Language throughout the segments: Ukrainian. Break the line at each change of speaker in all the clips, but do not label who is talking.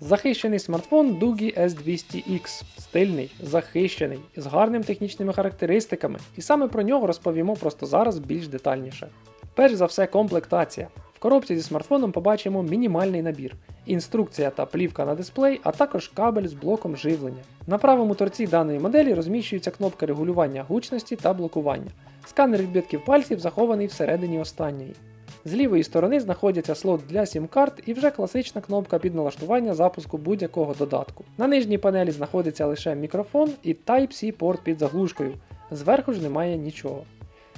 Захищений смартфон Doogie S200X. Стильний, захищений, з гарними технічними характеристиками, і саме про нього розповімо просто зараз більш детальніше. Перш за все, комплектація. В коробці зі смартфоном побачимо мінімальний набір, інструкція та плівка на дисплей, а також кабель з блоком живлення. На правому торці даної моделі розміщується кнопка регулювання гучності та блокування. Сканер відбитків пальців захований всередині останньої. З лівої сторони знаходяться слот для сім-карт і вже класична кнопка під налаштування запуску будь-якого додатку. На нижній панелі знаходиться лише мікрофон і Type-C порт під заглушкою. Зверху ж немає нічого.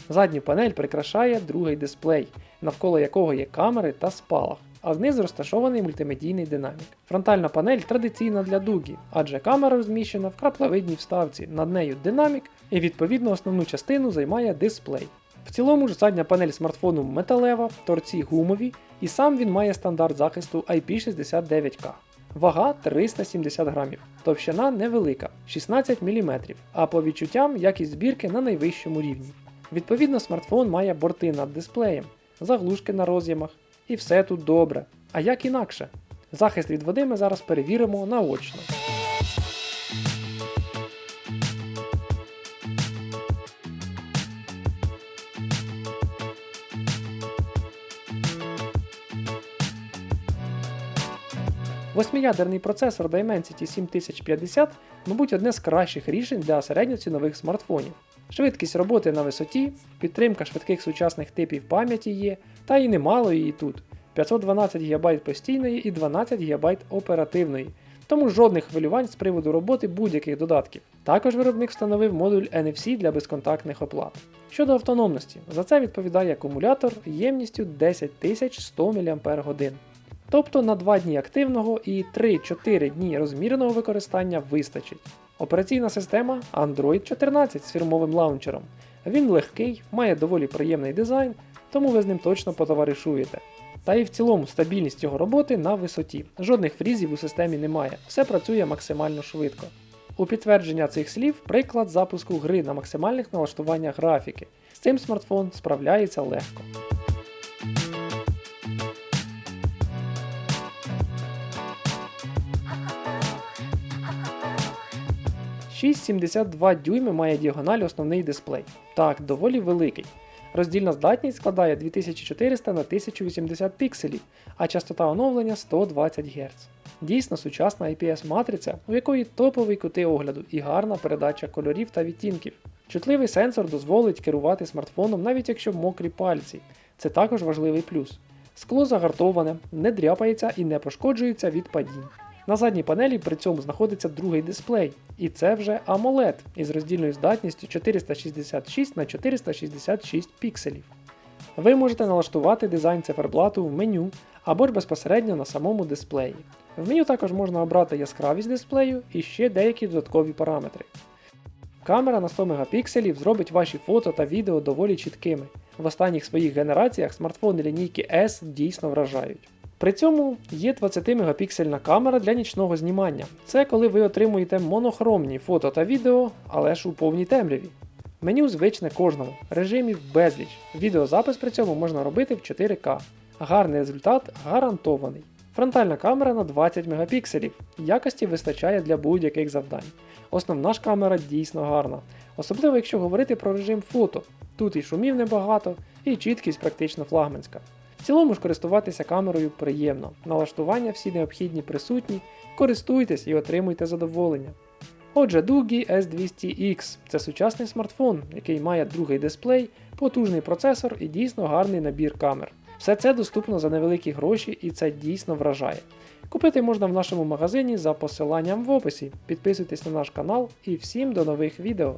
Задню панель прикрашає другий дисплей, навколо якого є камери та спалах, а знизу розташований мультимедійний динамік. Фронтальна панель традиційна для дугі, адже камера розміщена в краплевидній вставці, над нею динамік і відповідно основну частину займає дисплей. В цілому ж задня панель смартфону металева, торці гумові, і сам він має стандарт захисту IP69K. Вага 370 грамів, товщина невелика 16 мм, а по відчуттям якість збірки на найвищому рівні. Відповідно, смартфон має борти над дисплеєм, заглушки на роз'ємах, і все тут добре. А як інакше? Захист від води ми зараз перевіримо наочно. Восьмиядерний процесор Dimensity 7050, мабуть, одне з кращих рішень для середньоцінових смартфонів. Швидкість роботи на висоті, підтримка швидких сучасних типів пам'яті є, та і немало її тут 512 ГБ постійної і 12 ГБ оперативної, тому жодних хвилювань з приводу роботи будь-яких додатків. Також виробник встановив модуль NFC для безконтактних оплат. Щодо автономності, за це відповідає акумулятор ємністю 10100 мАч. Тобто на 2 дні активного і 3-4 дні розміреного використання вистачить. Операційна система Android 14 з фірмовим лаунчером. Він легкий, має доволі приємний дизайн, тому ви з ним точно потоваришуєте. Та і в цілому стабільність його роботи на висоті. Жодних фрізів у системі немає, все працює максимально швидко. У підтвердження цих слів приклад запуску гри на максимальних налаштуваннях графіки. З цим смартфон справляється легко. 6,72 дюйми має діагональ основний дисплей. Так, доволі великий. Роздільна здатність складає 2400 на 1080 пікселів, а частота оновлення 120 Гц. Дійсно сучасна IPS-матриця, у якої топовий кути огляду і гарна передача кольорів та відтінків. Чутливий сенсор дозволить керувати смартфоном навіть якщо мокрі пальці. Це також важливий плюс. Скло загартоване, не дряпається і не пошкоджується від падінь. На задній панелі при цьому знаходиться другий дисплей, і це вже AMOLED із роздільною здатністю 466 на 466 пікселів. Ви можете налаштувати дизайн циферблату в меню або ж безпосередньо на самому дисплеї. В меню також можна обрати яскравість дисплею і ще деякі додаткові параметри. Камера на 100 Мп зробить ваші фото та відео доволі чіткими. В останніх своїх генераціях смартфони лінійки S дійсно вражають. При цьому є 20 мегапіксельна камера для нічного знімання. Це коли ви отримуєте монохромні фото та відео, але ж у повній темряві. Меню звичне кожному, режимів безліч. Відеозапис при цьому можна робити в 4К. Гарний результат гарантований. Фронтальна камера на 20 мегапікселів. Якості вистачає для будь-яких завдань. Основна ж камера дійсно гарна, особливо якщо говорити про режим фото. Тут і шумів небагато, і чіткість практично флагманська. В цілому ж користуватися камерою приємно. Налаштування всі необхідні присутні, користуйтесь і отримуйте задоволення. Отже, Doogie S200X це сучасний смартфон, який має другий дисплей, потужний процесор і дійсно гарний набір камер. Все це доступно за невеликі гроші і це дійсно вражає. Купити можна в нашому магазині за посиланням в описі. Підписуйтесь на наш канал і всім до нових відео!